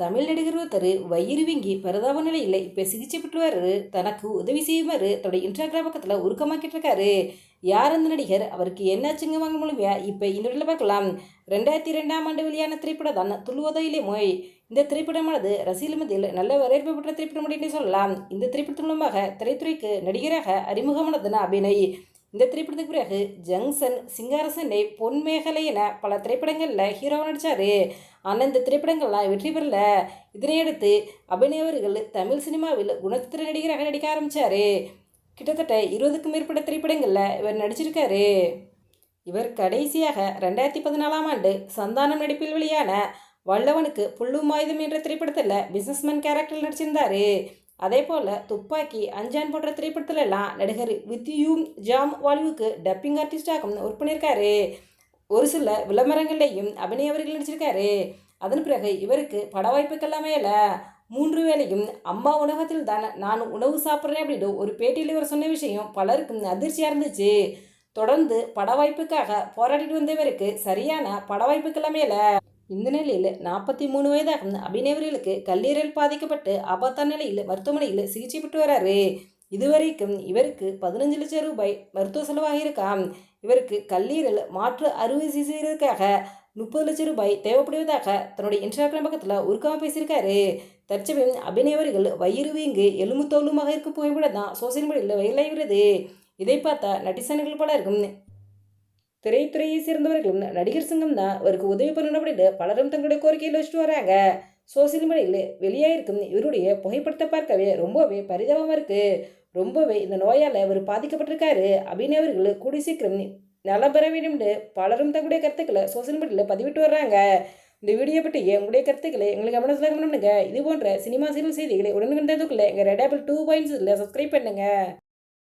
தமிழ் நடிகர் ஒருத்தர் வயிறு வீங்கி பரிதாப நிலையில் இப்போ சிகிச்சை பெற்றுவாரு. தனக்கு உதவி செய்யுமாறு தன்னுடைய இன்ஸ்டாகிராம் பக்கத்தில் உருக்கமாக்கிட்டு இருக்காரு யார் அந்த நடிகர்? அவருக்கு என்னாச்சுங்க வாங்க மூலமையா இப்போ இந்த வீடியோவில் பார்க்கலாம். ரெண்டாயிரத்தி ரெண்டாம் ஆண்டு வெளியான திரைப்படம் தான் துள்ளுவதையிலே மொய். இந்த திரைப்படமானது ரசிகல் மத்தியில் நல்ல வரவேற்பு பெற்ற திரைப்படம் அப்படின்னு சொல்லலாம். இந்த திரைப்படத்தின் மூலமாக திரைத்துறைக்கு நடிகராக அறிமுகமானதுன்னு அபிநய். இந்த திரைப்படத்துக்கு பிறகு ஜங்ஷன் சிங்காரசனை பொன்மேகலை என பல திரைப்படங்களில் ஹீரோவாக நடித்தார் ஆனால் இந்த திரைப்படங்கள்லாம் வெற்றி பெறல. இதனையடுத்து அபிநயவர்கள் தமிழ் சினிமாவில் குணச்சித்திர நடிகராக நடிக்க ஆரம்பித்தார் கிட்டத்தட்ட இருபதுக்கும் மேற்பட்ட திரைப்படங்களில் இவர் நடிச்சிருக்காரு. இவர் கடைசியாக ரெண்டாயிரத்தி பதினாலாம் ஆண்டு சந்தானம் நடிப்பில் வெளியான வல்லவனுக்கு புல்லும் ஆயுதம் என்ற திரைப்படத்தில் பிஸ்னஸ்மேன் கேரக்டரில் நடிச்சிருந்தார். அதே போல் துப்பாக்கி அஞ்சான் போன்ற திரைப்படத்துல எல்லாம் நடிகர் வித்யூம் ஜாம் வால்வுக்கு டப்பிங் ஆர்டிஸ்டாகவும் ஒர்க் பண்ணியிருக்காரு. ஒரு சில விளம்பரங்கள்லேயும் அபிநய அவர்கள் நடிச்சிருக்காரு. அதன் பிறகு இவருக்கு பட வாய்ப்புக்கெல்லாம் மேல மூன்று வேளையும் அம்மா உணவகத்தில் தான் நான் உணவு சாப்பிட்றேன் அப்படின்னு ஒரு பேட்டியில் இவர் சொன்ன விஷயம் பலருக்கும் அதிர்ச்சியாக இருந்துச்சு. தொடர்ந்து பட வாய்ப்புக்காக போராடிட்டு வந்தவருக்கு சரியான பட வாய்ப்புக்கெல்லாம் இல்லை இந்த நிலையில் நாற்பத்தி மூணு வயதாகும் அபிநயவர்களுக்கு கல்லீரல் பாதிக்கப்பட்டு ஆபத்தான நிலையில் மருத்துவமனையில் சிகிச்சை பெற்று வராரு. இதுவரைக்கும் இவருக்கு பதினஞ்சு லட்சம் ரூபாய் மருத்துவ செலவாகியிருக்காம் இவருக்கு கல்லீரல் மாற்று அறுவை சிகிச்சைக்காக முப்பது லட்சம் ரூபாய் தேவைப்படுவதாக தன்னுடைய இன்ஸ்டாகிராம் பக்கத்தில் உருக்காம பேசியிருக்காரு. தற்சமயம் அபிநயவர்கள் வயிறு வீங்கு எலும்பு தோலுமாக இருக்கும் புகைப்படம் தான் சோசியல் மீடியாவில் வயலாகிறது இதை பார்த்தா நட்டிசன்கள் பலருக்கும் திரைத்துறையை சேர்ந்தவர்களும் நடிகர் சங்கம் தான் அவருக்கு உதவி பண்ணணும் அப்படின்னு பலரும் தங்களுடைய கோரிக்கையில் வச்சுட்டு வராங்க. சோசியல் மீடியாவில் வெளியாயிருக்கும் இவருடைய புகைப்படத்தை பார்க்கவே ரொம்பவே பரிதாபமாக இருக்குது ரொம்பவே இந்த நோயால் இவர் பாதிக்கப்பட்டிருக்காரு. அப்படின்னு அவர்கள் கூடி சீக்கிரம் நலம் பெற வேண்டும் பலரும் தங்களுடைய கருத்துக்களை சோசியல் மீடியாவில் பதிவிட்டு வர்றாங்க. இந்த வீடியோ பற்றி உங்களுடைய கருத்துக்களை எங்களுக்கு கவனத்தில் கவனம் பண்ணுங்க. இது போன்ற சினிமா சீரியல் செய்திகளை உடனுக்குடன் எங்கள் ரெடாபிள் டூ பாயிண்ட்ஸில் சப்ஸ்கிரைப் பண்ணுங்கள்